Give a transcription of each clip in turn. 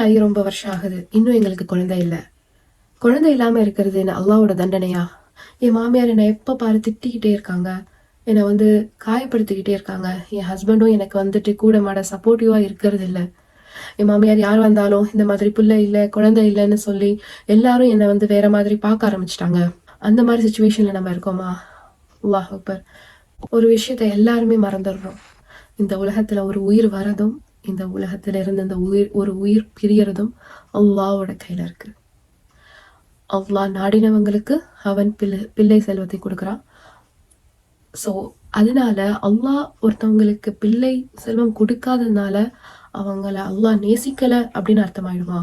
ஆகி ரொம்ப வருஷம் ஆகுது. இன்னும் எங்களுக்கு குழந்தை இல்லை. குழந்தை இல்லாம இருக்கிறது என்ன அல்லாவோட தண்டனையா? என் மாமியார் என்னை எப்ப பாரு திட்டிக்கிட்டே இருக்காங்க. என்னை வந்து காயப்படுத்திக்கிட்டே இருக்காங்க. என் ஹஸ்பண்டும் எனக்கு வந்துட்டு கூட மாட சப்போர்ட்டிவாக இருக்கிறது இல்லை. என் மாமியார் யார் வந்தாலும் இந்த மாதிரி பிள்ளை இல்லை குழந்தை இல்லைன்னு சொல்லி எல்லாரும் என்னை வந்து வேற மாதிரி பார்க்க ஆரம்பிச்சிட்டாங்க. அந்த மாதிரி சுச்சுவேஷன்ல நம்ம இருக்கோமா? அல்லாஹ் அக்பர். ஒரு விஷயத்த எல்லாருமே மறந்துடுறோம். இந்த உலகத்துல ஒரு உயிர் வரதும் இந்த உலகத்துல இருந்து இந்த உயிர் ஒரு உயிர் பிரியறதும் அல்லாவோட கையில இருக்கு. அல்லாஹ் நாடினவங்களுக்கு அவன் பிள்ளை பிள்ளை செல்வத்தை கொடுக்குறான். ஸோ அதனால அல்லாஹ் ஒருத்தவங்களுக்கு பிள்ளை செல்வம் கொடுக்காததுனால அவங்கள அல்லாஹ் நேசிக்கல அப்படின்னு அர்த்தமாயிடுமா?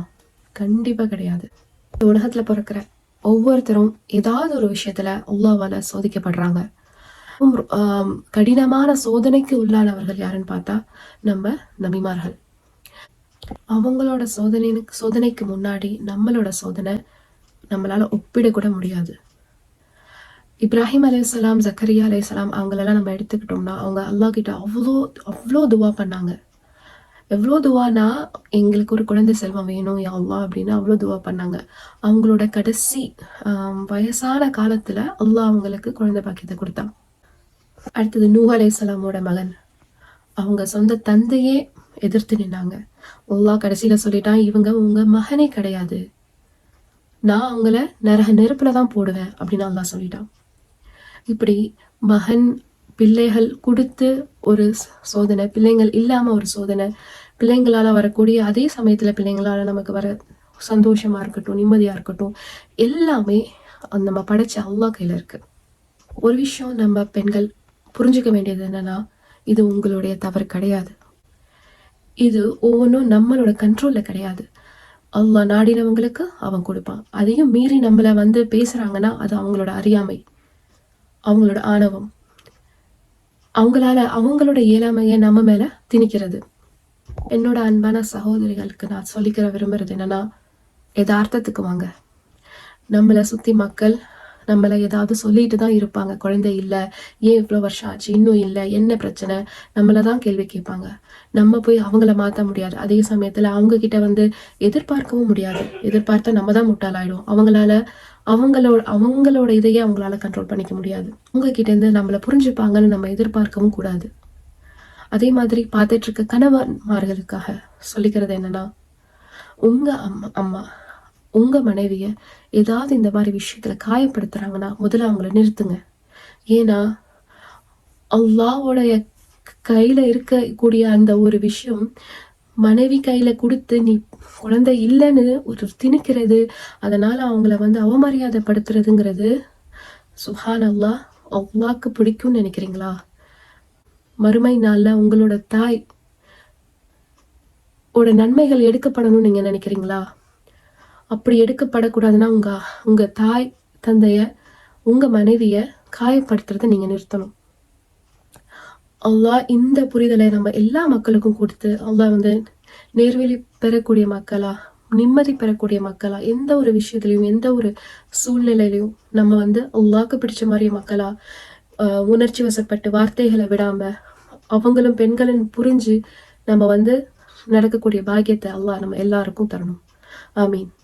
கண்டிப்பா கிடையாது. இந்த உலகத்துல பிறக்கிற ஒவ்வொருத்தரும் ஏதாவது ஒரு விஷயத்துல அல்லாவால சோதிக்கப்படுறாங்க. கடினமான சோதனைக்கு உள்ளானவர்கள் யாருன்னு பார்த்தா நம்ம நபிமார்கள். அவங்களோட சோதனை சோதனைக்கு முன்னாடி நம்மளோட சோதனை நம்மளால ஒப்பிடக்கூட முடியாது. இப்ராஹிம் அலையாம் ஜக்கரியா அலையாம் அவங்களெல்லாம் நம்ம எடுத்துக்கிட்டோம்னா அவங்க அல்லாஹ் கிட்ட அவ்வளோ அவ்வளோ துவா பண்ணாங்க. எவ்வளோ துவானா எங்களுக்கு ஒரு குழந்தை செல்வம் வேணும் யா அப்படின்னு அவ்வளோ துவா பண்ணாங்க. அவங்களோட கடைசி வயசான காலத்துல அல்லாஹ் அவங்களுக்கு குழந்தை பாக்கியத்தை கொடுத்தான். அடுத்தது நூ அலைசலாமோட மகன். அவங்க சொந்த தந்தையே எதிர்த்து நின்னாங்க. உல்லா கடைசியில சொல்லிட்டான் இவங்க உங்க மகனே கிடையாது. நான் அவங்கள நரக நெருப்புல தான் போடுவேன் அப்படின்னு அல்லா சொல்லிட்டான். இப்படி மகன் பிள்ளைகள் கொடுத்து ஒரு சோதனை பிள்ளைங்கள் இல்லாம ஒரு சோதனை பிள்ளைங்களால வரக்கூடிய அதே சமயத்துல பிள்ளைங்களால நமக்கு வர சந்தோஷமா இருக்கட்டும் நிம்மதியா இருக்கட்டும் எல்லாமே நம்ம படைச்ச அல்லாஹ் கையில் இருக்கு. ஒரு விஷயம் நம்ம பெண்கள் புரிஞ்சுக்க வேண்டியது என்னன்னா இது உங்களுடைய தவறு கிடையாது. இது ஒவ்வொன்றும் நம்மளோட கண்ட்ரோலில் கிடையாது. அல்லாஹ் நாடினவங்களுக்கு அவன் கொடுப்பான். அதையும் மீறி நம்மளை வந்து பேசுகிறாங்கன்னா அது அவங்களோட அறியாமை அவங்களோட ஆணவம். அவங்களால அவங்களோட இயலாமையை நம்ம மேலே திணிக்கிறது. என்னோட அன்பான சகோதரிகளுக்கு நான் சொல்லிக்கிற விரும்புறது என்னன்னா யதார்த்தத்துக்கு வாங்க. நம்மளை சுற்றி மக்கள் நம்மள ஏதாவது சொல்லிட்டு தான் இருப்பாங்க. குழந்தை இல்லை ஏன் இவ்வளோ வருஷம் ஆச்சு இன்னும் இல்லை என்ன பிரச்சனை? நம்மளை தான் கேள்வி கேட்பாங்க. நம்ம போய் அவங்கள மாத்த முடியாது. அதே சமயத்துல அவங்க கிட்ட வந்து எதிர்பார்க்கவும் முடியாது. எதிர்பார்த்தா நம்ம தான் முட்டாளாயிடும் அவங்களால அவங்களோட அவங்களோட இதையே அவங்களால கண்ட்ரோல் பண்ணிக்க முடியாது. உங்ககிட்ட இருந்து நம்மளை புரிஞ்சுப்பாங்கன்னு நம்ம எதிர்பார்க்கவும் கூடாது. அதே மாதிரி பார்த்துட்டு இருக்க கணவன்மார்களுக்காக சொல்லிக்கிறது என்னன்னா உங்க அம்மா அம்மா உங்க மனைவியை ஏதாவது இந்த மாதிரி விஷயத்துல காயப்படுத்துறாங்கன்னா முதல்ல அவங்கள நிறுத்துங்க. ஏன்னா அல்லாவுடைய கையில இருக்கக்கூடிய அந்த ஒரு விஷயம் மனைவி கையில கொடுத்து நீ குழந்தை இல்லைன்னு ஒரு திணிக்கிறது அதனால அவங்கள வந்து அவமரியாதைப்படுத்துறதுங்கிறது சுஹான் அல்லாஹ் அவ்வாக்கு பிடிக்கும்னு நினைக்கிறீங்களா? மறுமை நாளில் உங்களோட தாய் ஓட நன்மைகள் எடுக்கப்படணும்னு நீங்க நினைக்கிறீங்களா? அப்படி எடுக்கப்படக்கூடாதுன்னா உங்க உங்க தாய் தந்தைய உங்க மனைவிய காயப்படுத்துறதை நீங்க நிறுத்தணும். அல்லாஹ் இந்த புரிதலை நம்ம எல்லா மக்களுக்கும் கொடுத்து அல்லாஹ் வந்து நேர்வழி பெறக்கூடிய மக்களா நிம்மதி பெறக்கூடிய மக்களா எந்த ஒரு விஷயத்துலையும் எந்த ஒரு சூழ்நிலையிலையும் நம்ம வந்து அல்லாக்கு பிடிச்ச மாதிரி மக்களா உணர்ச்சி வசப்பட்டு வார்த்தைகளை விடாம அவங்களும் பெண்களும் புரிஞ்சு நம்ம வந்து நடக்கக்கூடிய பாக்கியத்தை அல்லாஹ் நம்ம எல்லாருக்கும் தரணும். ஆமீன்.